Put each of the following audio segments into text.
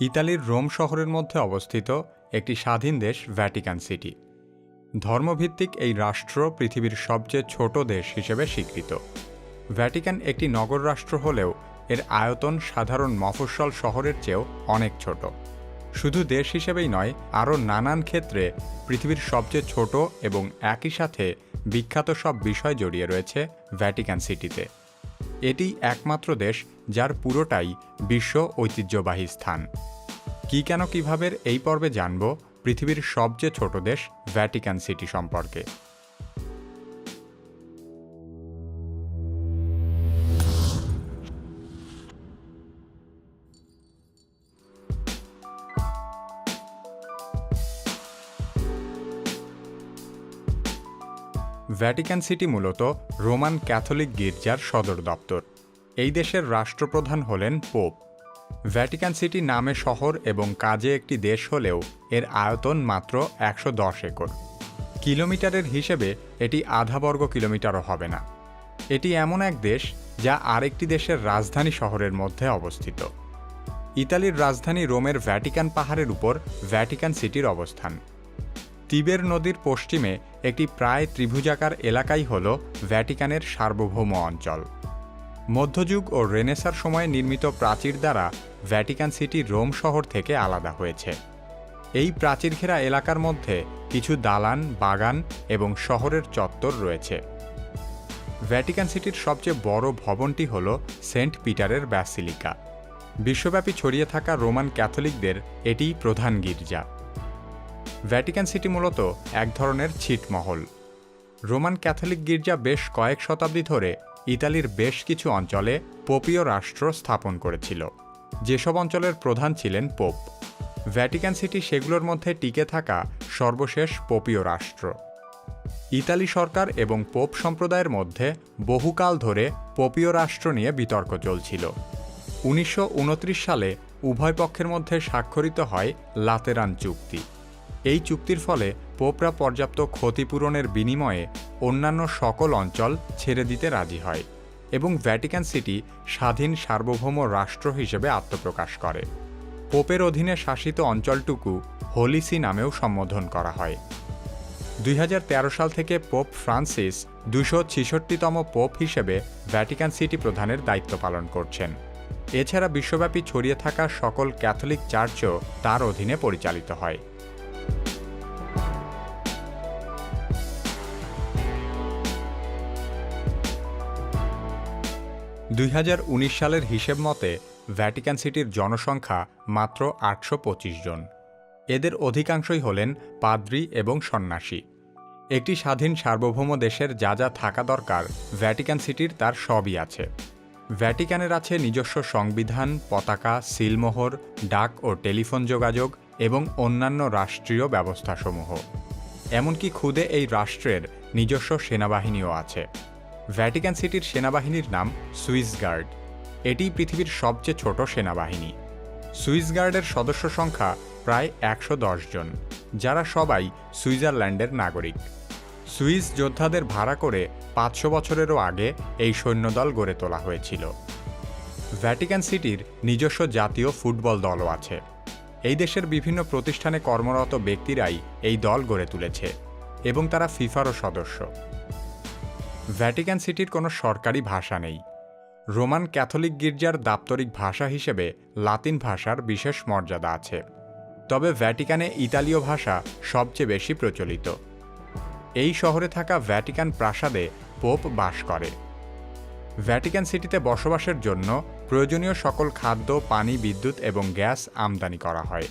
ইতালির রোম শহরের মধ্যে অবস্থিত একটি স্বাধীন দেশ, ভ্যাটিকান সিটি। ধর্মভিত্তিক এই রাষ্ট্র পৃথিবীর সবচেয়ে ছোট দেশ হিসেবে স্বীকৃত। ভ্যাটিকান একটি নগর রাষ্ট্র হলেও এর আয়তন সাধারণ মফস্বল শহরের চেয়েও অনেক ছোট। শুধু দেশ হিসেবেই নয়, আরও নানান ক্ষেত্রে পৃথিবীর সবচেয়ে ছোট এবং একই সাথে বিখ্যাত সব বিষয় জড়িয়ে রয়েছে ভ্যাটিকান সিটিতে। এটি একমাত্র দেশ যার পুরোটাই বিশ্ব ঐতিহ্যবাহী স্থান। কী কেন কীভাবে এই পর্বে জানব পৃথিবীর সবচেয়ে ছোট দেশ ভ্যাটিকান সিটি সম্পর্কে। ভ্যাটিকান সিটি মূলত রোমান ক্যাথলিক গির্জার সদর দপ্তর। এই দেশের রাষ্ট্রপ্রধান হলেন পোপ। ভ্যাটিকান সিটি নামে শহর এবং কাজে একটি দেশ হলেও এর আয়তন মাত্র একশো দশ একর। কিলোমিটারের হিসেবে এটি আধা বর্গ কিলোমিটারও হবে না। এটি এমন এক দেশ যা আরেকটি দেশের রাজধানী শহরের মধ্যে অবস্থিত। ইতালির রাজধানী রোমের ভ্যাটিকান পাহাড়ের উপর ভ্যাটিকান সিটির অবস্থান। তিবের নদীর পশ্চিমে একটি প্রায় ত্রিভুজাকার এলাকাই হল ভ্যাটিকানের সার্বভৌম অঞ্চল। মধ্যযুগ ও রেনেসার সময়ে নির্মিত প্রাচীর দ্বারা ভ্যাটিকান সিটি রোম শহর থেকে আলাদা হয়েছে। এই প্রাচীর ঘেরা এলাকার মধ্যে কিছু দালান, বাগান এবং শহরের চত্বর রয়েছে। ভ্যাটিকান সিটির সবচেয়ে বড় ভবনটি হল সেন্ট পিটারের ব্যাসিলিকা। বিশ্বব্যাপী ছড়িয়ে থাকা রোমান ক্যাথলিকদের এটিই প্রধান গির্জা। ভ্যাটিকান সিটি মূলত এক ধরনের ছিটমহল রোমান ক্যাথলিক গির্জা বেশ কয়েক শতাব্দী ধরে ইতালির বেশ কিছু অঞ্চলে পোপীয় রাষ্ট্র স্থাপন করেছিল। যেসব অঞ্চলের প্রধান ছিলেন পোপ। ভ্যাটিকান সিটি সেগুলোর মধ্যে টিকে থাকা সর্বশেষ পোপীয় রাষ্ট্র। ইতালি সরকার এবং পোপ সম্প্রদায়ের মধ্যে বহুকাল ধরে পোপীয় রাষ্ট্র নিয়ে বিতর্ক চলছিল। উনিশশো উনত্রিশ সালে উভয় পক্ষের মধ্যে স্বাক্ষরিত হয় লাতেরান চুক্তি। এই চুক্তির ফলে পোপরা পর্যাপ্ত ক্ষতিপূরণের বিনিময়ে অন্যান্য সকল অঞ্চল ছেড়ে দিতে রাজি হয় এবং ভ্যাটিকান সিটি স্বাধীন সার্বভৌম রাষ্ট্র হিসেবে আত্মপ্রকাশ করে। পোপের অধীনে শাসিত অঞ্চলটুকু হোলিসি নামেও সম্বোধন করা হয়। দুই হাজার তেরো সাল থেকে পোপ ফ্রান্সিস দুশো ছিষট্টিতম পোপ হিসেবে ভ্যাটিকান সিটি প্রধানের দায়িত্ব পালন করছেন। এছাড়া বিশ্বব্যাপী ছড়িয়ে থাকা সকল ক্যাথলিক চার্চও তার অধীনে পরিচালিত হয়। দুই হাজার উনিশ সালের হিসেব মতে ভ্যাটিকান সিটির জনসংখ্যা মাত্র আটশো পঁচিশ জন। এদের অধিকাংশই হলেন পাদ্রি এবং সন্ন্যাসী। একটি স্বাধীন সার্বভৌম দেশের যা যা থাকা দরকার ভ্যাটিকান সিটির তার সবই আছে। ভ্যাটিকানের আছে নিজস্ব সংবিধান, পতাকা, সিলমোহর, ডাক ও টেলিফোন যোগাযোগ এবং অন্যান্য রাষ্ট্রীয় ব্যবস্থাসমূহ। এমনকি খুদে এই রাষ্ট্রের নিজস্ব সেনাবাহিনীও আছে। ভ্যাটিকান সিটির সেনাবাহিনীর নাম সুইস গার্ড। এটি পৃথিবীর সবচেয়ে ছোট সেনাবাহিনী। সুইস গার্ডের সদস্য সংখ্যা প্রায় একশো দশ জন, যারা সবাই সুইজারল্যান্ডের নাগরিক। সুইস যোদ্ধাদের ভাড়া করে পাঁচশো বছরেরও আগে এই সৈন্যদল গড়ে তোলা হয়েছিল। ভ্যাটিকান সিটির নিজস্ব জাতীয় ফুটবল দলও আছে। এই দেশের বিভিন্ন প্রতিষ্ঠানে কর্মরত ব্যক্তিরাই এই দল গড়ে তুলেছে এবং তারা ফিফারও সদস্য। ভ্যাটিকান সিটির কোনো সরকারি ভাষা নেই। রোমান ক্যাথলিক গির্জার দাপ্তরিক ভাষা হিসেবে লাতিন ভাষার বিশেষ মর্যাদা আছে। তবে ভ্যাটিকানে ইতালীয় ভাষা সবচেয়ে বেশি প্রচলিত। এই শহরে থাকা ভ্যাটিকান প্রাসাদে পোপ বাস করে। ভ্যাটিকান সিটিতে বসবাসের জন্য প্রয়োজনীয় সকল খাদ্য, পানি, বিদ্যুৎ এবং গ্যাস আমদানি করা হয়।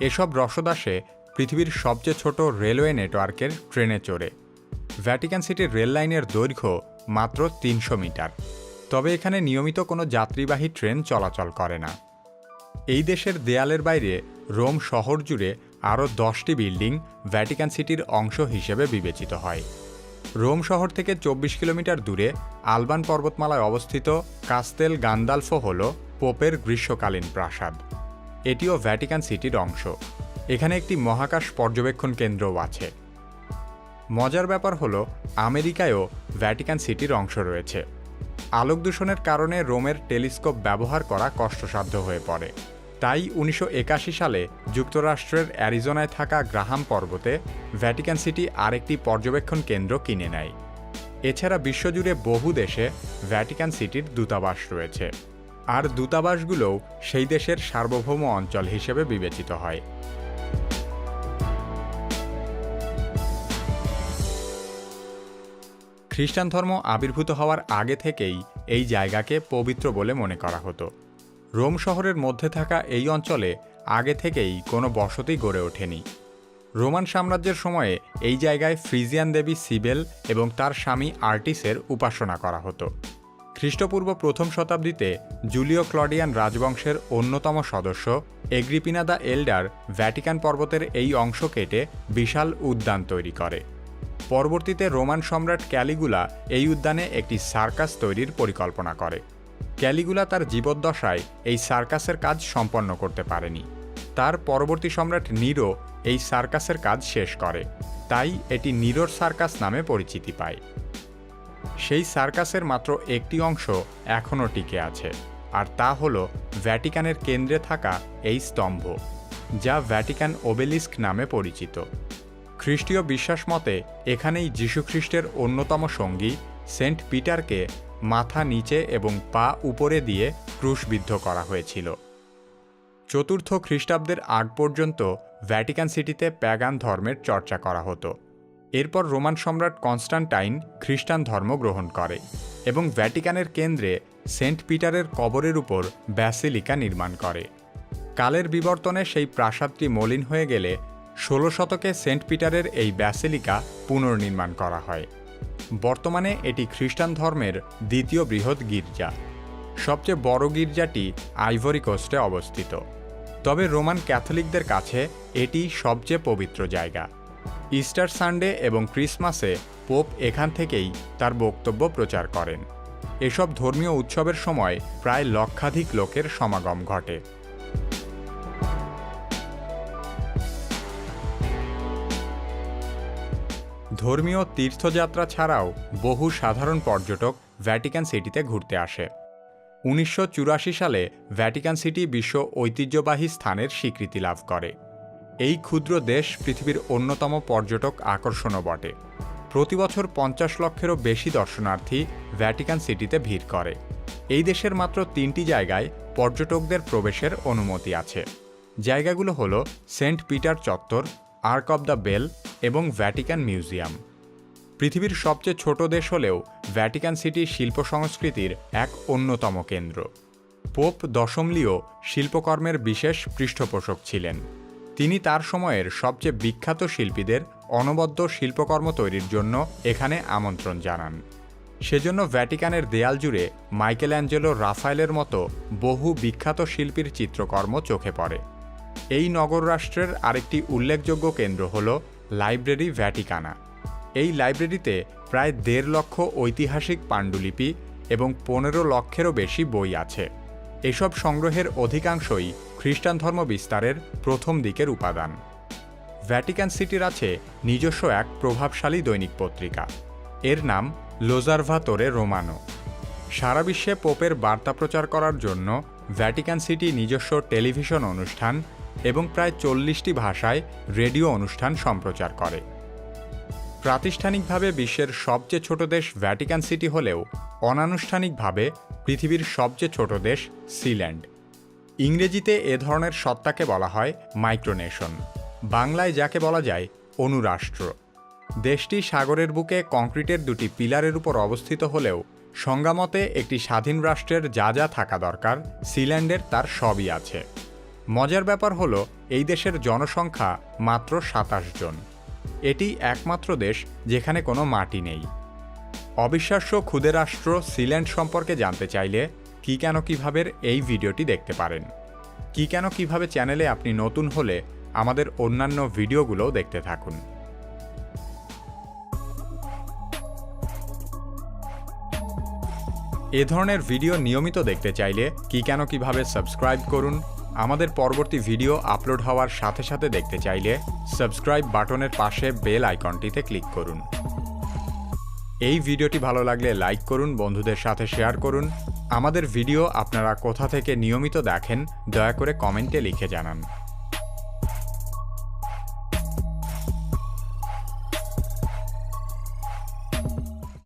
এসব রসদাসে পৃথিবীর সবচেয়ে ছোট রেলওয়ে নেটওয়ার্কের ট্রেনে চড়ে। ভ্যাটিকান সিটির রেল লাইনের দৈর্ঘ্য মাত্র তিনশো মিটার। তবে এখানে নিয়মিত কোনো যাত্রীবাহী ট্রেন চলাচল করে না। এই দেশের দেয়ালের বাইরে রোম শহর জুড়ে আরও দশটি বিল্ডিং ভ্যাটিকান সিটির অংশ হিসেবে বিবেচিত হয়। রোম শহর থেকে চব্বিশ কিলোমিটার দূরে আলবান পর্বতমালায় অবস্থিত কাস্তেল গান্দালফো হল পোপের গ্রীষ্মকালীন প্রাসাদ। এটিও ভ্যাটিকান সিটির অংশ। এখানে একটি মহাকাশ পর্যবেক্ষণ কেন্দ্রও আছে। মজার ব্যাপার হলো, আমেরিকায়ও ভ্যাটিকান সিটির অংশ রয়েছে। আলোক দূষণের কারণে রোমের টেলিস্কোপ ব্যবহার করা কষ্টসাধ্য হয়ে পড়ে। তাই উনিশশো একাশি সালে যুক্তরাষ্ট্রের অ্যারিজোনায় থাকা গ্রাহাম পর্বতে ভ্যাটিকান সিটি আরেকটি পর্যবেক্ষণ কেন্দ্র কিনে নেয়। এছাড়া বিশ্বজুড়ে বহু দেশে ভ্যাটিকান সিটির দূতাবাস রয়েছে। আর দূতাবাসগুলোও সেই দেশের সার্বভৌম অঞ্চল হিসেবে বিবেচিত হয়। খ্রিস্টান ধর্ম আবির্ভূত হওয়ার আগে থেকেই এই জায়গাকে পবিত্র বলে মনে করা হতো। রোম শহরের মধ্যে থাকা এই অঞ্চলে আগে থেকেই কোনো বসতি গড়ে ওঠেনি। রোমান সাম্রাজ্যের সময়ে এই জায়গায় ফ্রিজিয়ান দেবী সিবেল এবং তার স্বামী আর্টিসের উপাসনা করা হতো। খ্রিস্টপূর্ব প্রথম শতাব্দীতে জুলিও ক্লডিয়ান রাজবংশের অন্যতম সদস্য এগ্রিপিনা দ্য এল্ডার ভ্যাটিকান পর্বতের এই অংশ কেটে বিশাল উদ্যান তৈরি করে। পরবর্তীতে রোমান সম্রাট ক্যালিগুলা এই উদ্যানে একটি সার্কাস তৈরির পরিকল্পনা করে। ক্যালিগুলা তার জীবদ্দশায় এই সার্কাসের কাজ সম্পন্ন করতে পারেনি। তার পরবর্তী সম্রাট নিরো এই সার্কাসের কাজ শেষ করে। তাই এটি নিরোর সার্কাস নামে পরিচিতি পায়। সেই সার্কাসের মাত্র একটি অংশ এখনও টিকে আছে, আর তা হল ভ্যাটিকানের কেন্দ্রে থাকা এই স্তম্ভ, যা ভ্যাটিকান ওবেলিস্ক নামে পরিচিত। খ্রিস্টীয় বিশ্বাস মতে, এখানেই যীশুখ্রিস্টের অন্যতম সঙ্গী সেন্ট পিটারকে মাথা নিচে এবং পা উপরে দিয়ে ক্রুশবিদ্ধ করা হয়েছিল। চতুর্থ খ্রিস্টাব্দের আগ পর্যন্ত ভ্যাটিকান সিটিতে প্যাগান ধর্মের চর্চা করা হতো। এরপর রোমান সম্রাট কনস্টান্টাইন খ্রিস্টান ধর্ম গ্রহণ করে এবং ভ্যাটিকানের কেন্দ্রে সেন্ট পিটারের কবরের উপর ব্যাসিলিকা নির্মাণ করে। কালের বিবর্তনে সেই প্রাসাদটি মলিন হয়ে গেলে ষোলো শতকে সেন্ট পিটারের এই ব্যাসিলিকা পুনর্নির্মাণ করা হয়। বর্তমানে এটি খ্রিস্টান ধর্মের দ্বিতীয় বৃহৎ গির্জা। সবচেয়ে বড় গির্জাটি আইভরি কোস্টে অবস্থিত। তবে রোমান ক্যাথলিকদের কাছে এটি সবচেয়ে পবিত্র জায়গা। ইস্টার সানডে এবং ক্রিসমাসে পোপ এখান থেকেই তার বক্তব্য প্রচার করেন। এসব ধর্মীয় উৎসবের সময় প্রায় লক্ষাধিক লোকের সমাগম ঘটে। ধর্মীয় তীর্থযাত্রা ছাড়াও বহু সাধারণ পর্যটক ভ্যাটিকান সিটিতে ঘুরতে আসে। উনিশশো চুরাশি সালে ভ্যাটিকান সিটি বিশ্ব ঐতিহ্যবাহী স্থানের স্বীকৃতি লাভ করে। এই ক্ষুদ্র দেশ পৃথিবীর অন্যতম পর্যটক আকর্ষণও বটে। প্রতি বছর পঞ্চাশ লক্ষেরও বেশি দর্শনার্থী ভ্যাটিকান সিটিতে ভিড় করে। এই দেশের মাত্র তিনটি জায়গায় পর্যটকদের প্রবেশের অনুমতি আছে। জায়গাগুলো হল সেন্ট পিটার চত্বর, আর্ক অব দ্য বেল এবং ভ্যাটিকান মিউজিয়াম পৃথিবীর সবচেয়ে ছোট দেশ হলেও ভ্যাটিকান সিটি শিল্প সংস্কৃতির এক অন্যতম কেন্দ্র। পোপ দশমলিও শিল্পকর্মের বিশেষ পৃষ্ঠপোষক ছিলেন। তিনি তার সময়ের সবচেয়ে বিখ্যাত শিল্পীদের অনবদ্য শিল্পকর্ম তৈরির জন্য এখানে আমন্ত্রণ জানান। সেজন্য ভ্যাটিকানের দেয়াল জুড়ে মাইকেল অ্যাঞ্জেলো রাফায়েলের মতো বহু বিখ্যাত শিল্পীর চিত্রকর্ম চোখে পড়ে। এই নগর রাষ্ট্রের আরেকটি উল্লেখযোগ্য কেন্দ্র হল লাইব্রেরি ভ্যাটিকানা। এই লাইব্রেরিতে প্রায় দেড় লক্ষ ঐতিহাসিক পাণ্ডুলিপি এবং পনেরো লক্ষেরও বেশি বই আছে। এসব সংগ্রহের অধিকাংশই খ্রিস্টান ধর্ম বিস্তারের প্রথম দিকের উপাদান। ভ্যাটিকান সিটির আছে নিজস্ব এক প্রভাবশালী দৈনিক পত্রিকা। এর নাম লোজারভাতোরে রোমানো। সারা বিশ্বে পোপের বার্তা প্রচার করার জন্য ভ্যাটিকান সিটি নিজস্ব টেলিভিশন অনুষ্ঠান এবং প্রায় চল্লিশটি ভাষায় রেডিও অনুষ্ঠান সম্প্রচার করে। প্রাতিষ্ঠানিকভাবে বিশ্বের সবচেয়ে ছোট দেশ ভ্যাটিকান সিটি হলেও অনানুষ্ঠানিকভাবে পৃথিবীর সবচেয়ে ছোট দেশ সিল্যান্ড। ইংরেজিতে এ ধরনের সত্তাকে বলা হয় মাইক্রোনেশন। বাংলায় যাকে বলা যায় অনুরাষ্ট্র। দেশটি সাগরের বুকে কংক্রিটের দুটি পিলারের উপর অবস্থিত হলেও সংজ্ঞামতে একটি স্বাধীন রাষ্ট্রের যা যা থাকা দরকার, সিল্যান্ডের তার সবই আছে। মজার ব্যাপার হলো, এই দেশের জনসংখ্যা মাত্র সাতাশ জন। এটি একমাত্র দেশ যেখানে কোনো মাটি নেই। অবিশ্বাস্য ক্ষুদে রাষ্ট্র সিল্যান্ড সম্পর্কে জানতে চাইলে কি কেন কীভাবে এই ভিডিওটি দেখতে পারেন? কি কেন কীভাবে চ্যানেলে আপনি নতুন হলে আমাদের অন্যান্য ভিডিওগুলোও দেখতে থাকুন। এ ধরনের ভিডিও নিয়মিত দেখতে চাইলে কি কেন কীভাবে সাবস্ক্রাইব করুন আমাদের পরবর্তী ভিডিও আপলোড হওয়ার সাথে সাথে দেখতে চাইলে সাবস্ক্রাইব বাটনের পাশে বেল আইকনটিতে ক্লিক করুন। এই ভিডিওটি ভালো লাগলে লাইক করুন, বন্ধুদের সাথে শেয়ার করুন। আমাদের ভিডিও আপনারা কোথা থেকে নিয়মিত দেখেন, দয়া করে কমেন্টে লিখে জানান।